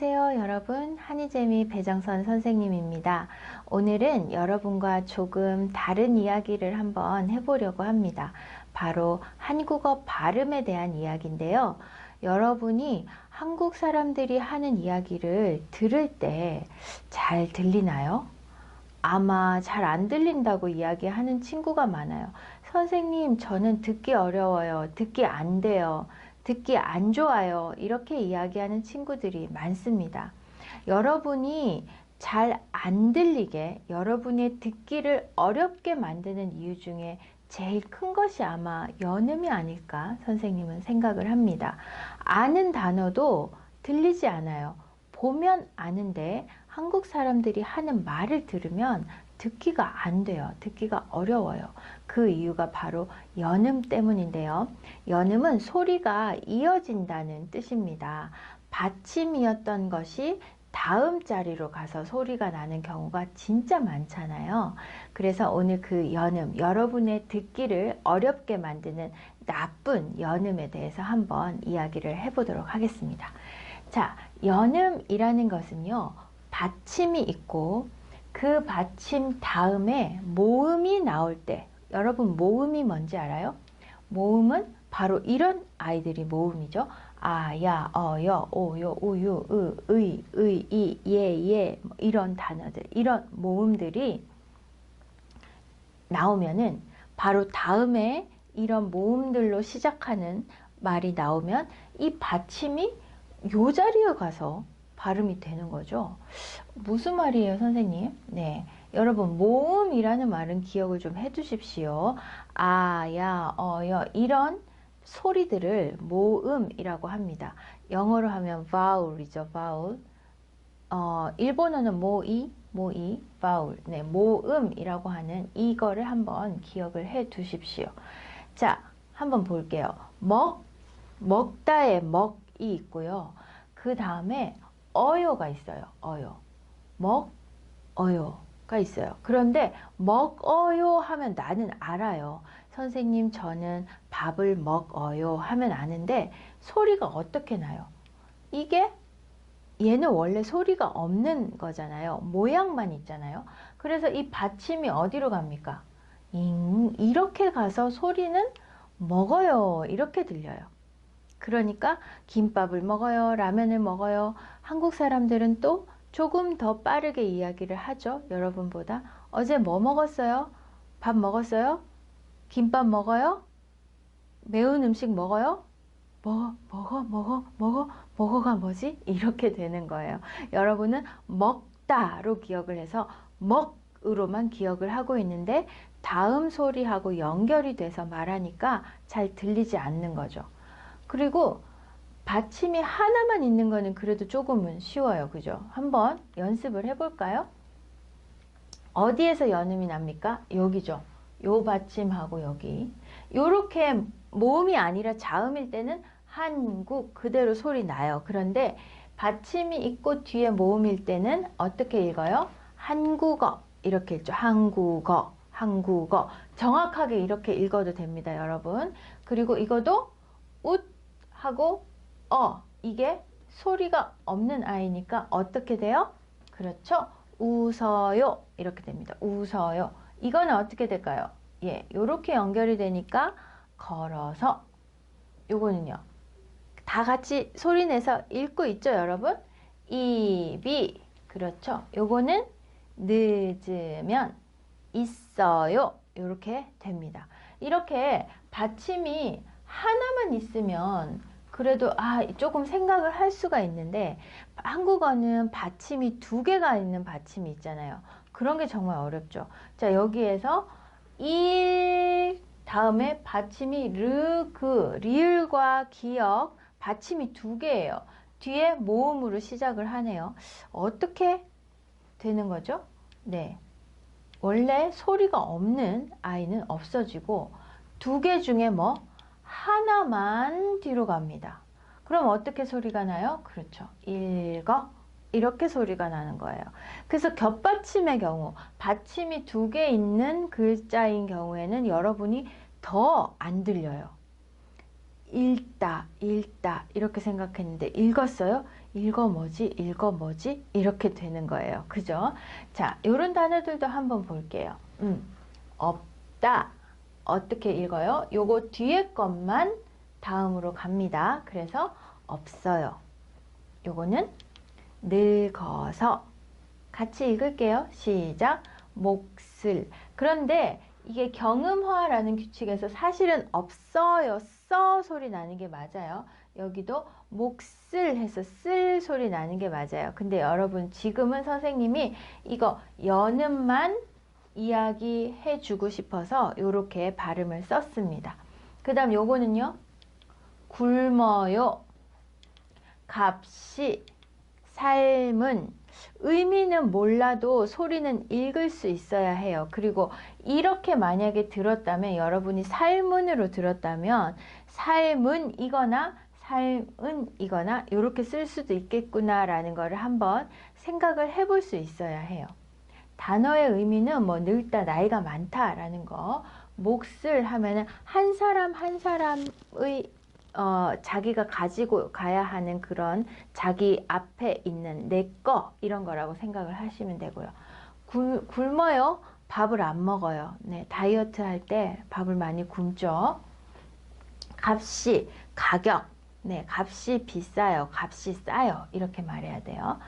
안녕하세요 여러분. 한이재미 배정선 선생님입니다. 오늘은 여러분과 조금 다른 이야기를 한번 해보려고 합니다. 바로 한국어 발음에 대한 이야기인데요. 여러분이 한국 사람들이 하는 이야기를 들을 때 잘 들리나요? 아마 잘 안 들린다고 이야기하는 친구가 많아요. 선생님 저는 듣기 어려워요. 듣기 안 돼요 듣기 안 좋아요. 이렇게 이야기하는 친구들이 많습니다. 여러분이 잘 안 들리게 여러분의 듣기를 어렵게 만드는 이유 중에 제일 큰 것이 아마 연음이 아닐까 선생님은 생각을 합니다. 아는 단어도 들리지 않아요. 보면 아는데 한국 사람들이 하는 말을 들으면 듣기가 안 돼요. 듣기가 어려워요. 그 이유가 바로 연음 때문인데요. 연음은 소리가 이어진다는 뜻입니다. 받침이었던 것이 다음 자리로 가서 소리가 나는 경우가 진짜 많잖아요. 그래서 오늘 그 연음, 여러분의 듣기를 어렵게 만드는 나쁜 연음에 대해서 한번 이야기를 해보도록 하겠습니다. 자, 연음이라는 것은요, 받침이 있고 그 받침 다음에 모음이 나올 때 여러분 모음이 뭔지 알아요? 모음은 바로 이런 아이들이 모음이죠. 아, 야, 어, 여, 오, 요, 우, 유, 으, 의, 의, 이, 예, 예뭐 이런 단어들 이런 모음들이 나오면은 바로 다음에 이런 모음들로 시작하는 말이 나오면 이 받침이 요 자리에 가서 발음이 되는 거죠. 무슨 말이에요, 선생님? 네. 여러분, 모음이라는 말은 기억을 좀 해두십시오. 아, 야, 어, 여, 이런 소리들을 모음이라고 합니다. 영어로 하면 vowel이죠, vowel. 어, 일본어는 모이, 모이, vowel. 네, 모음이라고 하는 이거를 한번 기억을 해 두십시오. 자, 한번 볼게요. 먹, 먹다의 먹이 있고요. 그 다음에 어요가 있어요. 어요. 먹, 어요가 있어요. 그런데 먹어요 하면 나는 알아요. 선생님 저는 밥을 먹어요 하면 아는데 소리가 어떻게 나요? 이게 얘는 원래 소리가 없는 거잖아요. 모양만 있잖아요. 그래서 이 받침이 어디로 갑니까? 잉, 이렇게 가서 소리는 먹어요. 이렇게 들려요. 그러니까 김밥을 먹어요. 라면을 먹어요. 한국 사람들은 또 조금 더 빠르게 이야기를 하죠. 여러분보다. 어제 뭐 먹었어요? 밥 먹었어요? 김밥 먹어요? 매운 음식 먹어요? 먹어, 먹어, 먹어, 먹어, 먹어가 뭐지? 이렇게 되는 거예요. 여러분은 먹다로 기억을 해서 먹으로만 기억을 하고 있는데 다음 소리하고 연결이 돼서 말하니까 잘 들리지 않는 거죠. 그리고 받침이 하나만 있는 거는 그래도 조금은 쉬워요. 그죠? 한번 연습을 해볼까요? 어디에서 연음이 납니까? 여기죠. 요 받침하고 여기. 요렇게 모음이 아니라 자음일 때는 한국 그대로 소리 나요. 그런데 받침이 있고 뒤에 모음일 때는 어떻게 읽어요? 한국어 이렇게 읽죠. 한국어, 한국어. 정확하게 이렇게 읽어도 됩니다, 여러분. 그리고 이것도 웃 하고 어 이게 소리가 없는 아이니까 어떻게 돼요? 그렇죠? 웃어요 이렇게 됩니다. 웃어요. 이거는 어떻게 될까요? 예, 요렇게 연결이 되니까 걸어서 요거는요. 다 같이 소리 내서 읽고 있죠, 여러분? 입이 그렇죠. 요거는 늦으면 있어요. 이렇게 됩니다. 이렇게 받침이 하나만 있으면 그래도 아 조금 생각을 할 수가 있는데 한국어는 받침이 두 개가 있는 받침이 있잖아요. 그런 게 정말 어렵죠. 자 여기에서 일 다음에 받침이 르, 그, 리을과 기역 받침이 두 개예요. 뒤에 모음으로 시작을 하네요. 어떻게 되는 거죠? 네. 원래 소리가 없는 아이는 없어지고 두 개 중에 뭐 하나만 뒤로 갑니다. 그럼 어떻게 소리가 나요? 그렇죠. 읽어. 이렇게 소리가 나는 거예요. 그래서 겹받침의 경우, 받침이 두 개 있는 글자인 경우에는 여러분이 더 안 들려요. 읽다, 읽다 이렇게 생각했는데 읽었어요? 읽어 뭐지? 읽어 뭐지? 이렇게 되는 거예요. 그죠? 자, 요런 단어들도 한번 볼게요. 음, 없다. 어떻게 읽어요? 요거 뒤에 것만 다음으로 갑니다. 그래서 없어요. 요거는 늙어서 같이 읽을게요. 시작. 몫을. 그런데 이게 경음화라는 규칙에서 사실은 없어요. 써 소리 나는 게 맞아요. 여기도 몫을 해서 쓸 소리 나는 게 맞아요. 근데 여러분 지금은 선생님이 이거 연음만 이야기해 주고 싶어서 이렇게 발음을 썼습니다. 그 다음 요거는요. 굶어요. 값이 삶은 의미는 몰라도 소리는 읽을 수 있어야 해요. 그리고 이렇게 만약에 들었다면 여러분이 삶은으로 들었다면 삶은 이거나 삶은 이거나 이렇게 쓸 수도 있겠구나라는 것을 한번 생각을 해볼 수 있어야 해요. 단어의 의미는 뭐 늙다, 나이가 많다라는 거, 몫을 하면은 한 사람 한 사람의 어, 자기가 가지고 가야 하는 그런 자기 앞에 있는 내 거 이런 거라고 생각을 하시면 되고요. 굶, 굶어요? 밥을 안 먹어요. 네, 다이어트 할 때 밥을 많이 굶죠. 값이 가격 네, 값이 비싸요. 값이 싸요. 이렇게 말해야 돼요.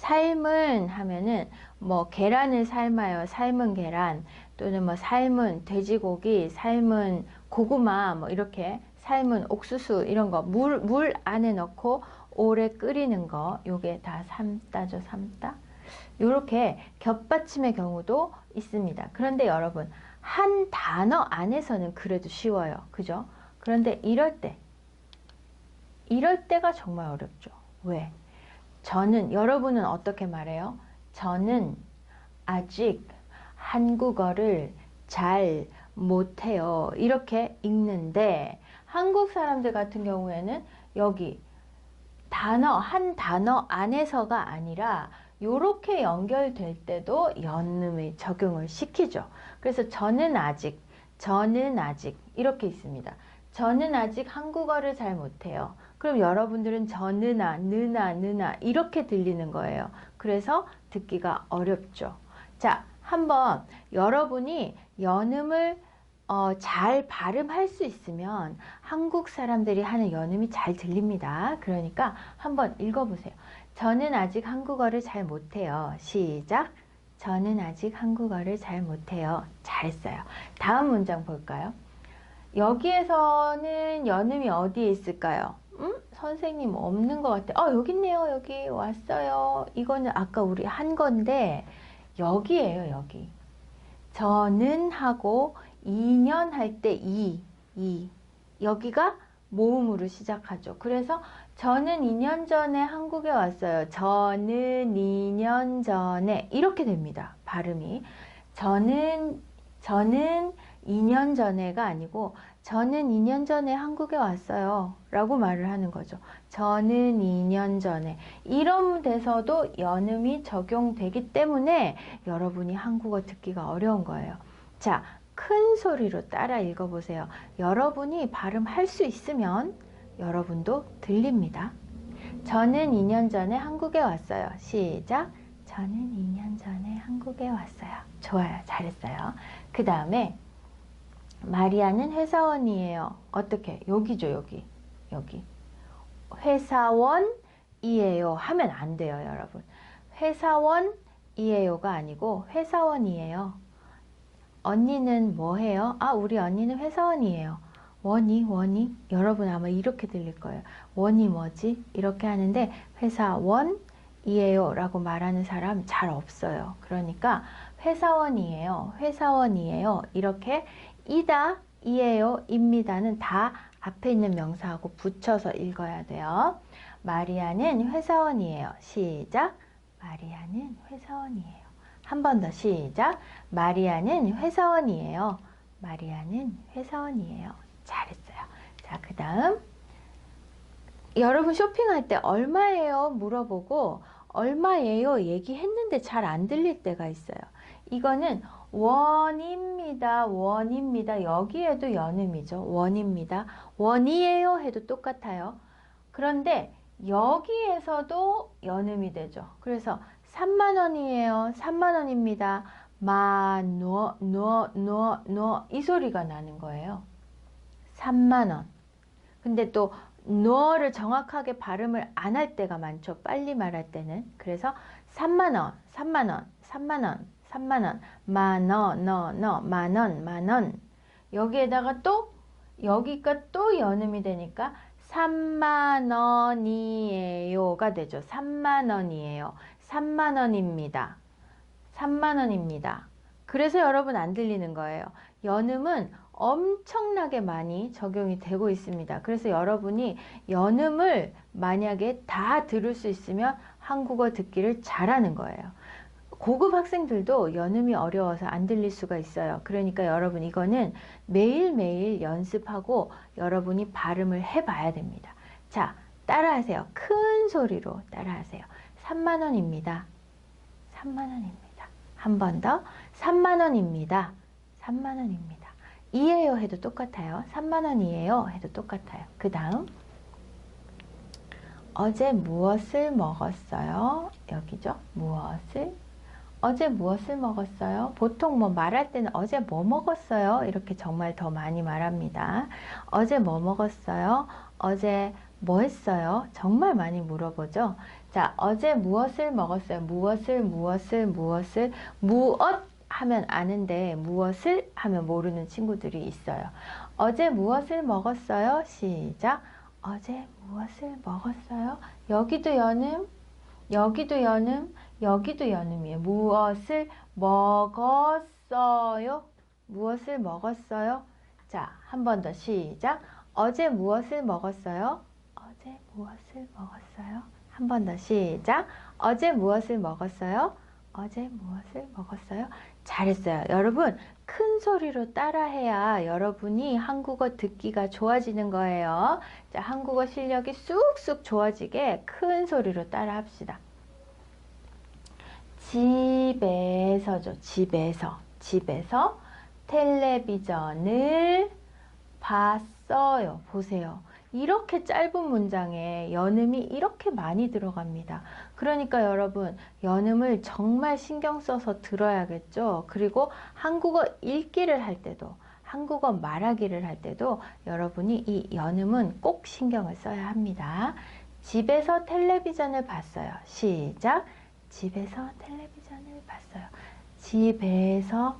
삶은 하면은 뭐 계란을 삶아요. 삶은 계란 또는 뭐 삶은 돼지고기, 삶은 고구마 뭐 이렇게 삶은 옥수수 이런 거물물 안에 넣고 오래 끓이는 거 요게 다 삶다죠. 삶다. 요렇게 겹받침의 경우도 있습니다. 그런데 여러분 한 단어 안에서는 그래도 쉬워요. 그죠? 그런데 이럴 때 이럴 때가 정말 어렵죠. 왜? 저는 여러분은 어떻게 말해요? 저는 아직 한국어를 잘 못해요. 이렇게 읽는데 한국 사람들 같은 경우에는 여기 단어 한 단어 안에서가 아니라 이렇게 연결될 때도 연음의 적용을 시키죠. 그래서 저는 아직 저는 아직 이렇게 있습니다. 저는 아직 한국어를 잘 못해요. 그럼 여러분들은 저느나, 느나, 느나 이렇게 들리는 거예요. 그래서 듣기가 어렵죠. 자, 한번 여러분이 연음을 어, 잘 발음할 수 있으면 한국 사람들이 하는 연음이 잘 들립니다. 그러니까 한번 읽어보세요. 저는 아직 한국어를 잘 못해요. 시작. 저는 아직 한국어를 잘 못해요. 잘했어요. 다음 문장 볼까요? 여기에서는 연음이 어디에 있을까요? 음? 선생님 없는 것 같아. 어, 여기 있네요. 여기 왔어요. 이거는 아까 우리 한 건데 여기에요. 여기. 저는 하고 2년 할 때 2, 2. 여기가 모음으로 시작하죠. 그래서 저는 2년 전에 한국에 왔어요. 저는 2년 전에 이렇게 됩니다. 발음이. 저는 저는 2년 전에가 아니고 저는 2년 전에 한국에 왔어요. 라고 말을 하는 거죠. 저는 2년 전에. 이런 데서도 연음이 적용되기 때문에 여러분이 한국어 듣기가 어려운 거예요. 자, 큰 소리로 따라 읽어보세요. 여러분이 발음할 수 있으면 여러분도 들립니다. 저는 2년 전에 한국에 왔어요. 시작. 저는 2년 전에 한국에 왔어요. 좋아요. 잘했어요. 그 다음에 마리아는 회사원이에요. 어떻게? 여기죠, 여기. 여기. 회사원이에요. 하면 안 돼요, 여러분. 회사원이에요가 아니고 회사원이에요. 언니는 뭐 해요? 아, 우리 언니는 회사원이에요. 원이, 원이. 여러분 아마 이렇게 들릴 거예요. 원이 뭐지? 이렇게 하는데 회사원이에요. 라고 말하는 사람 잘 없어요. 그러니까 회사원이에요. 회사원이에요. 이렇게 이다, 이에요, 입니다는 다 앞에 있는 명사하고 붙여서 읽어야 돼요. 마리아는 회사원이에요. 시작. 마리아는 회사원이에요. 한 번 더 시작. 마리아는 회사원이에요. 마리아는 회사원이에요. 잘했어요. 자, 그 다음. 여러분 쇼핑할 때 얼마예요? 물어보고 얼마예요? 얘기했는데 잘 안 들릴 때가 있어요. 이거는 원입니다. 원입니다. 여기에도 연음이죠. 원입니다. 원이에요 해도 똑같아요. 그런데 여기에서도 연음이 되죠. 그래서 3만 원이에요. 3만 원입니다. 마, 노, 노, 노, 노, 이 소리가 나는 거예요. 3만 원. 근데 또 노를 정확하게 발음을 안 할 때가 많죠. 빨리 말할 때는. 그래서 3만 원, 3만 원, 3만 원, 3만 원, 만어, 너, 너, 만 원, 만 원. 여기에다가 또 여기가 또 연음이 되니까 3만 원이에요가 되죠. 3만 원이에요. 3만 원입니다. 3만 원입니다. 그래서 여러분 안 들리는 거예요. 연음은 엄청나게 많이 적용이 되고 있습니다. 그래서 여러분이 연음을 만약에 다 들을 수 있으면 한국어 듣기를 잘하는 거예요. 고급 학생들도 연음이 어려워서 안 들릴 수가 있어요. 그러니까 여러분 이거는 매일매일 연습하고 여러분이 발음을 해봐야 됩니다. 자, 따라하세요. 큰 소리로 따라하세요. 3만원입니다. 3만원입니다. 한 번 더. 3만원입니다. 3만원입니다. 이에요 해도 똑같아요. 3만원이에요 해도 똑같아요. 그 다음 어제 무엇을 먹었어요? 여기죠. 무엇을 어제 무엇을 먹었어요? 보통 뭐 말할 때는 어제 뭐 먹었어요? 이렇게 정말 더 많이 말합니다. 어제 뭐 먹었어요? 어제 뭐 했어요? 정말 많이 물어보죠. 자, 어제 무엇을 먹었어요? 무엇을, 무엇을, 무엇을, 무엇 하면 아는데 무엇을 하면 모르는 친구들이 있어요. 어제 무엇을 먹었어요? 시작. 어제 무엇을 먹었어요? 여기도 연음, 여기도 연음, 여기도 연음이에요. 무엇을 먹었어요? 무엇을 먹었어요? 자, 한 번 더 시작. 어제 무엇을 먹었어요? 어제 무엇을 먹었어요? 한 번 더 시작. 어제 무엇을 먹었어요? 어제 무엇을 먹었어요? 잘했어요. 여러분, 큰 소리로 따라해야 여러분이 한국어 듣기가 좋아지는 거예요. 자, 한국어 실력이 쑥쑥 좋아지게 큰 소리로 따라 합시다. 집에서죠. 집에서. 집에서 텔레비전을 봤어요. 보세요. 이렇게 짧은 문장에 연음이 이렇게 많이 들어갑니다. 그러니까 여러분, 연음을 정말 신경 써서 들어야겠죠. 그리고 한국어 읽기를 할 때도, 한국어 말하기를 할 때도 여러분이 이 연음은 꼭 신경을 써야 합니다. 집에서 텔레비전을 봤어요. 시작. 집에서 텔레비전을 봤어요. 집에서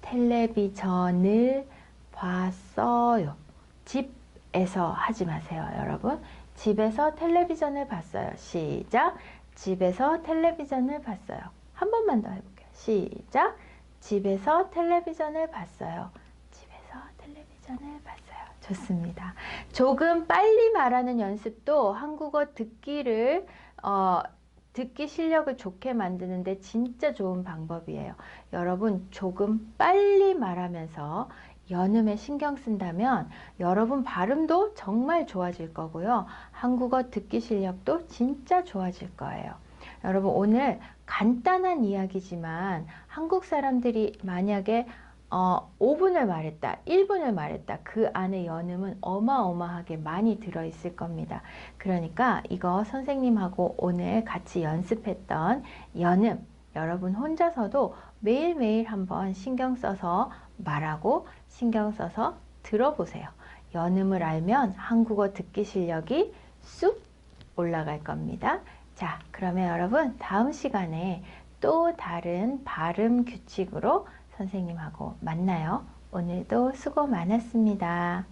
텔레비전을 봤어요. 집에서 하지 마세요, 여러분. 집에서 텔레비전을 봤어요. 시작. 집에서 텔레비전을 봤어요. 한 번만 더 해볼게요. 시작. 집에서 텔레비전을 봤어요. 집에서 텔레비전을 봤어요. 좋습니다. 조금 빨리 말하는 연습도 한국어 듣기를 어, 듣기 실력을 좋게 만드는데 진짜 좋은 방법이에요. 여러분 조금 빨리 말하면서 연음에 신경 쓴다면 여러분 발음도 정말 좋아질 거고요. 한국어 듣기 실력도 진짜 좋아질 거예요. 여러분 오늘 간단한 이야기지만 한국 사람들이 만약에 어, 5분을 말했다, 1분을 말했다. 그 안에 연음은 어마어마하게 많이 들어있을 겁니다. 그러니까 이거 선생님하고 오늘 같이 연습했던 연음, 여러분 혼자서도 매일매일 한번 신경 써서 말하고 신경 써서 들어보세요. 연음을 알면 한국어 듣기 실력이 쑥 올라갈 겁니다. 자, 그러면 여러분 다음 시간에 또 다른 발음 규칙으로 선생님하고 만나요. 오늘도 수고 많았습니다.